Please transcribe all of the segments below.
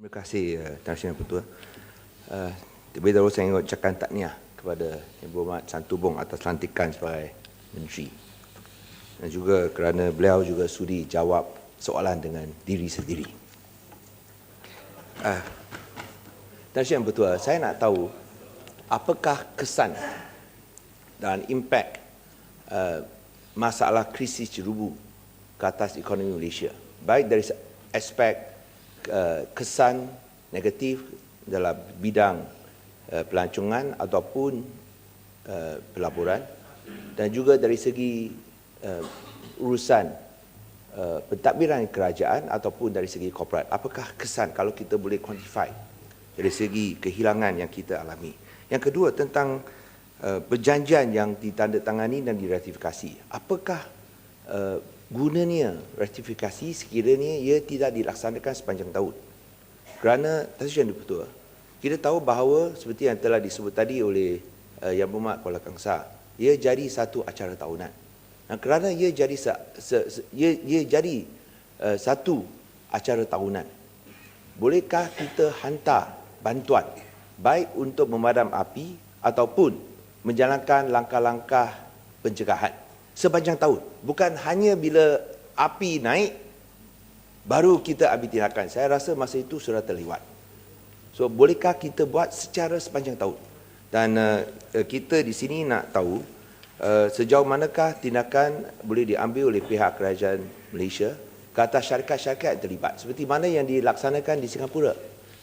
Terima kasih uh, Tan Sri Yang Pertua. Uh, Terlebih dahulu saya ingin ucapkan takniah kepada Yang Berhormat Santubong atas lantikan sebagai Menteri. Dan juga kerana beliau juga sudi jawab soalan dengan diri sendiri. Uh, Tan Sri Pertua, saya nak tahu apakah kesan dan impak uh, masalah krisis jerubu ke atas ekonomi Malaysia. Baik dari aspek uh, kesan negatif dalam bidang uh, pelancongan ataupun uh, pelaburan dan juga dari segi urusan pentadbiran kerajaan ataupun dari segi korporat. Apakah kesan kalau kita boleh quantify dari segi kehilangan yang kita alami? Yang kedua tentang perjanjian yang ditandatangani dan diratifikasi. Apakah gunanya ratifikasi sekiranya ia tidak dilaksanakan sepanjang tahun? Kerana Yang Dipertua, kita tahu bahawa seperti yang telah disebut tadi oleh uh, Yang Berhormat Kuala Kangsar, ia jadi satu acara tahunan. Dan kerana ia jadi se, se, se, ia, ia jadi uh, satu acara tahunan, bolehkah kita hantar bantuan baik untuk memadam api ataupun menjalankan langkah-langkah pencegahan sepanjang tahun. Bukan hanya bila api naik baru kita ambil tindakan. Saya rasa masa itu sudah terlewat. So bolehkah kita buat secara sepanjang tahun? Dan uh, kita di sini nak tahu uh, sejauh manakah tindakan boleh diambil oleh pihak kerajaan Malaysia ke atas syarikat-syarikat yang terlibat. Seperti mana yang dilaksanakan di Singapura.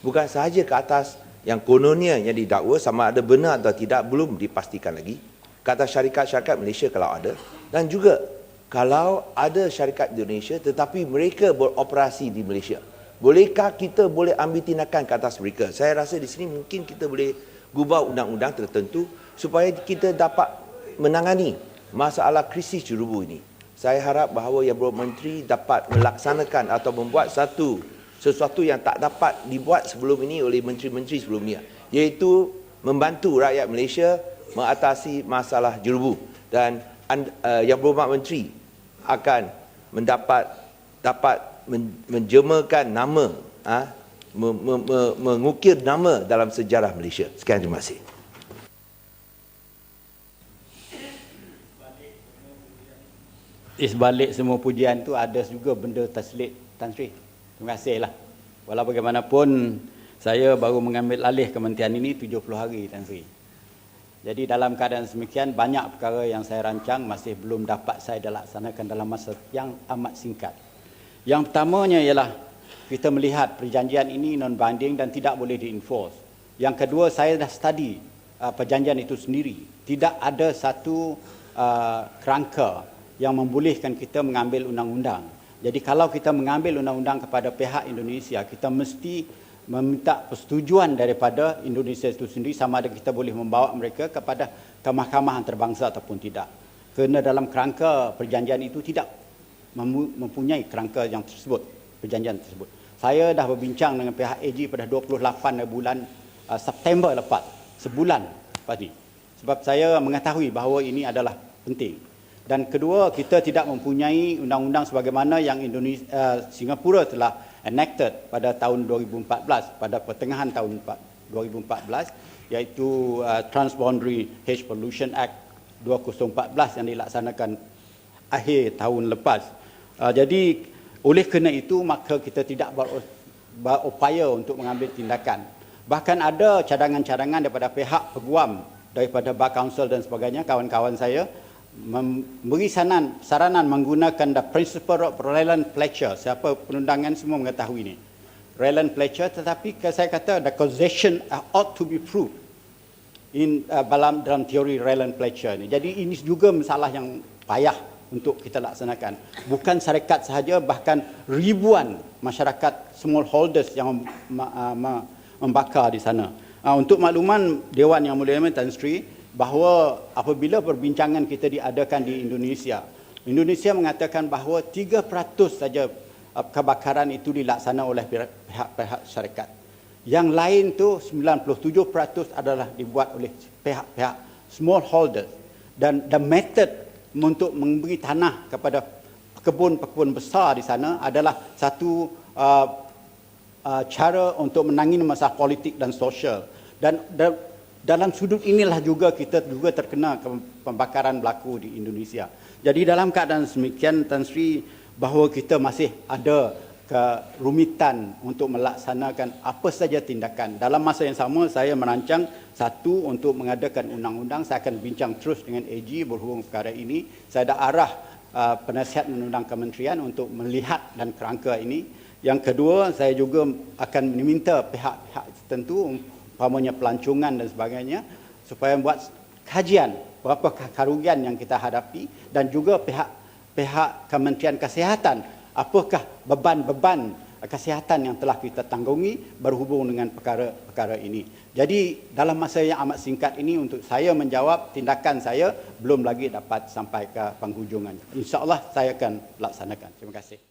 Bukan sahaja ke atas yang kononnya yang didakwa sama ada benar atau tidak belum dipastikan lagi. Ke atas syarikat-syarikat Malaysia kalau ada. Dan juga kalau ada syarikat Indonesia tetapi mereka beroperasi di Malaysia. Bolehkah kita boleh ambil tindakan ke atas mereka? Saya rasa di sini mungkin kita boleh gubah undang-undang tertentu supaya kita dapat menangani masalah krisis jurubu ini. Saya harap bahawa Yang Berhormat Menteri dapat melaksanakan atau membuat satu sesuatu yang tak dapat dibuat sebelum ini oleh menteri-menteri sebelumnya iaitu membantu rakyat Malaysia mengatasi masalah jurubu dan uh, Yang Berhormat Menteri akan mendapat dapat menjemakan nama uh, mengukir nama dalam sejarah Malaysia. Sekian terima kasih. Di sebalik semua pujian tu ada juga benda taslik Tan Sri. Terima kasihlah. Walau bagaimanapun saya baru mengambil alih kementerian ini 70 hari Tan Sri. Jadi dalam keadaan semikian banyak perkara yang saya rancang masih belum dapat saya laksanakan dalam masa yang amat singkat. Yang pertamanya ialah kita melihat perjanjian ini non binding dan tidak boleh di-enforce. Yang kedua saya dah study uh, perjanjian itu sendiri. Tidak ada satu uh, kerangka yang membolehkan kita mengambil undang-undang. Jadi kalau kita mengambil undang-undang kepada pihak Indonesia, kita mesti meminta persetujuan daripada Indonesia itu sendiri sama ada kita boleh membawa mereka kepada ke mahkamah antarabangsa ataupun tidak. Kerana dalam kerangka perjanjian itu tidak mempunyai kerangka yang tersebut, perjanjian tersebut. Saya dah berbincang dengan pihak AG pada 28 bulan uh, September lepas, sebulan ini. Sebab saya mengetahui bahawa ini adalah penting. Dan kedua, kita tidak mempunyai undang-undang sebagaimana yang Indonesia, uh, Singapura telah enacted pada tahun 2014, pada pertengahan tahun 2014, iaitu uh, Transboundary Haze Pollution Act 2014 yang dilaksanakan akhir tahun lepas. Uh, jadi, oleh kerana itu, maka kita tidak berupaya untuk mengambil tindakan. Bahkan ada cadangan-cadangan daripada pihak peguam, daripada Bar Council dan sebagainya, kawan-kawan saya, memberi saran, saranan menggunakan the principle of Ryland Fletcher. Siapa penundangan semua mengetahui ini. Ryland Fletcher tetapi saya kata the causation ought to be proved in uh, dalam dalam teori Ryland Fletcher ini. Jadi ini juga masalah yang payah untuk kita laksanakan. Bukan syarikat sahaja bahkan ribuan masyarakat smallholders yang uh, membakar di sana. Uh, untuk makluman Dewan Yang Mulia Tan Sri, bahawa apabila perbincangan kita diadakan di Indonesia, Indonesia mengatakan bahawa 3% saja uh, kebakaran itu dilaksana oleh pihak-pihak syarikat. Yang lain tu 97% adalah dibuat oleh pihak-pihak smallholder dan the method untuk memberi tanah kepada kebun-kebun besar di sana adalah satu uh, uh, cara untuk menangani masalah politik dan sosial dan, dan dalam sudut inilah juga kita juga terkena ke- pembakaran berlaku di Indonesia. Jadi dalam keadaan demikian Tan Sri bahawa kita masih ada kerumitan untuk melaksanakan apa saja tindakan. Dalam masa yang sama saya merancang satu untuk mengadakan undang-undang. Saya akan bincang terus dengan AG berhubung perkara ini. Saya dah arah uh, penasihat undang-undang kementerian untuk melihat dan kerangka ini. Yang kedua, saya juga akan meminta pihak-pihak tertentu umpamanya pelancongan dan sebagainya supaya buat kajian berapa kerugian yang kita hadapi dan juga pihak pihak Kementerian Kesihatan apakah beban-beban kesihatan yang telah kita tanggungi berhubung dengan perkara-perkara ini. Jadi dalam masa yang amat singkat ini untuk saya menjawab tindakan saya belum lagi dapat sampai ke penghujungan. InsyaAllah saya akan laksanakan. Terima kasih.